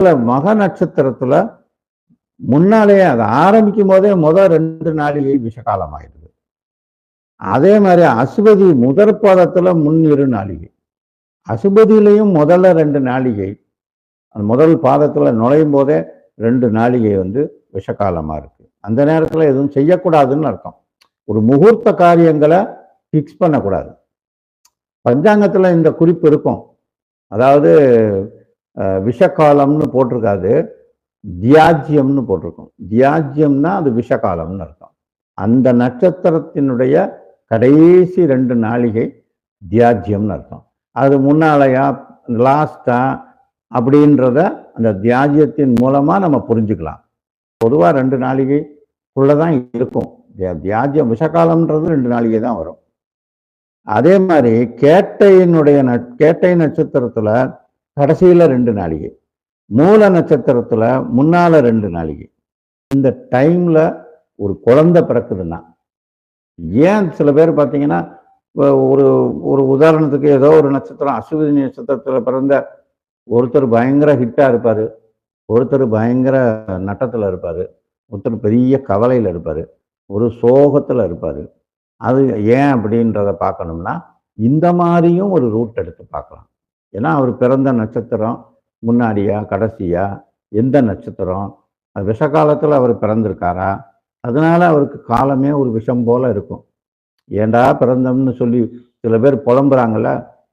மக நட்சத்திரத்துல முன்னாலேயே அதை ஆரம்பிக்கும் போதே முதல் ரெண்டு நாளிலே விஷகாலம் ஆயிடுது அதே மாதிரி அசுபதி முதற் பாதத்துல முன் இரு நாளிகை. அசுபதியிலையும் முதல்ல ரெண்டு நாளிகை அந்த முதல் பாதத்துல நுழையும் போதே ரெண்டு நாளிகை வந்து விஷகாலமா இருக்கு. அந்த நேரத்துல எதுவும் செய்யக்கூடாதுன்னு அர்த்தம். ஒரு முகூர்த்த காரியங்களை ஃபிக்ஸ் பண்ணக்கூடாது. பஞ்சாங்கத்துல இந்த குறிப்பு இருக்கும். அதாவது விஷகாலம்னு போட்டிருக்காது. தியாஜ்யம்னு போட்டிருக்கும். தியாஜ்யம்னா அது விஷகாலம்னு அர்த்தம். அந்த நட்சத்திரத்தினுடைய கடைசி ரெண்டு நாளிகை தியாஜ்யம்னு அர்த்தம். அது முன்னாலையா லாஸ்டா அப்படின்றத அந்த தியாஜ்யத்தின் மூலமாக நம்ம புரிஞ்சுக்கலாம். பொதுவாக ரெண்டு நாளிகைக்குள்ளே தான் இருக்கும். தியா- தியாஜ்யம் விஷகாலம்ன்றது ரெண்டு நாளிகை தான் வரும். அதே மாதிரி கேட்டையினுடைய நட்- கேட்டை நட்சத்திரத்தில் கடைசியில் ரெண்டு நாளிகை. மூல நட்சத்திரத்தில் முன்னால் ரெண்டு நாளிகை. இந்த டைமில் ஒரு குழந்தை பிறக்குதுன்னா ஏன் சில பேர் பார்த்தீங்கன்னா ஒரு ஒரு உதாரணத்துக்கு ஏதோ ஒரு நட்சத்திரம் அஸ்வினி நட்சத்திரத்தில் பிறந்த ஒருத்தர் பயங்கர ஹிட்டா இருப்பார். ஒருத்தர் பயங்கர நட்டத்தில் இருப்பார். ஒருத்தர் பெரிய கவலையில் இருப்பார். ஒரு சோகத்தில் இருப்பார். அது ஏன் அப்படின்றத பார்க்கணும்னா இந்த மாதிரியும் ஒரு ரூட் எடுத்து பார்க்கலாம். ஏன்னா அவர் பிறந்த நட்சத்திரம் முன்னாடியா கடைசியா எந்த நட்சத்திரம்? அது விஷகாலத்தில் அவர் பிறந்திருக்காரா? அதனால அவருக்கு காலமே ஒரு விஷம் போல இருக்கும். ஏன்டா பிறந்தோம்னு சொல்லி சில பேர் புலம்புறாங்கல்ல?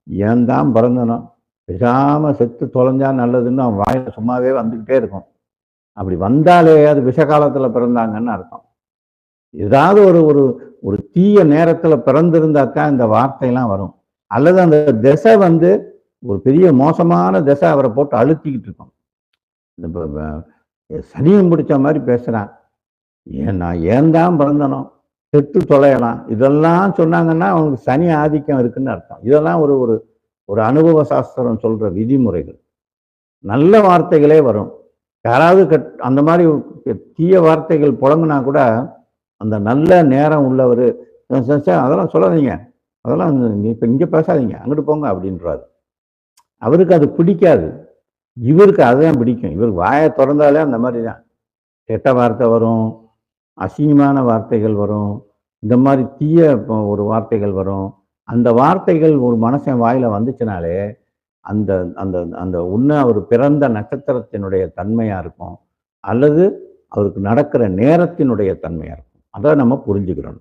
ஏன் தான் பிறந்தனும் பேசாம செத்து தொலைஞ்சா நல்லதுன்னு அவன் வாயில் சும்மாவே வந்துக்கிட்டே இருக்கும். அப்படி வந்தாலே அது விஷகாலத்தில் பிறந்தாங்கன்னு அர்த்தம். ஏதாவது ஒரு ஒரு ஒரு தீய நேரத்தில் பிறந்திருந்தாக்கா இந்த வார்த்தையெல்லாம் வரும். அல்லது அந்த திசை வந்து ஒரு பெரிய மோசமான திசை அவரை போட்டு அழுத்திக்கிட்டு இருக்கோம். இந்த சனியும் பிடிச்ச மாதிரி பேசுகிறான் ஏன் நான் ஏன் தான் பிறந்தனும் செத்து தொலையலாம். இதெல்லாம் சொன்னாங்கன்னா அவனுக்கு சனி ஆதிக்கம் இருக்குன்னு அர்த்தம். இதெல்லாம் ஒரு ஒரு ஒரு அனுபவ சாஸ்திரம் சொல்கிற விதிமுறைகள். நல்ல வார்த்தைகளே வரும். யாராவது கட் அந்த மாதிரி தீய வார்த்தைகள் புழங்குனா கூட அந்த நல்ல நேரம் உள்ளவர் அதெல்லாம் சொல்லாதீங்க. அதெல்லாம் இப்போ இங்கே பேசாதீங்க. அங்கிட்டு போங்க அப்படின்றாரு. அவருக்கு அது பிடிக்காது. இவருக்கு அதுதான் பிடிக்கும். இவருக்கு வாயை திறந்தாலே அந்த மாதிரி தான். கெட்ட வார்த்தை வரும் அசிங்கமான வார்த்தைகள் வரும் இந்த மாதிரி தீய ஒரு வார்த்தைகள் வரும். அந்த வார்த்தைகள் ஒரு மனுஷன் வாயில் வந்துச்சுனாலே அந்த அந்த அந்த உன்ன அவர் பிறந்த நட்சத்திரத்தினுடைய தன்மையாக இருக்கும். அல்லது அவருக்கு நடக்கிற நேரத்தினுடைய தன்மையாக இருக்கும். அதை நம்ம புரிஞ்சுக்கிறோம்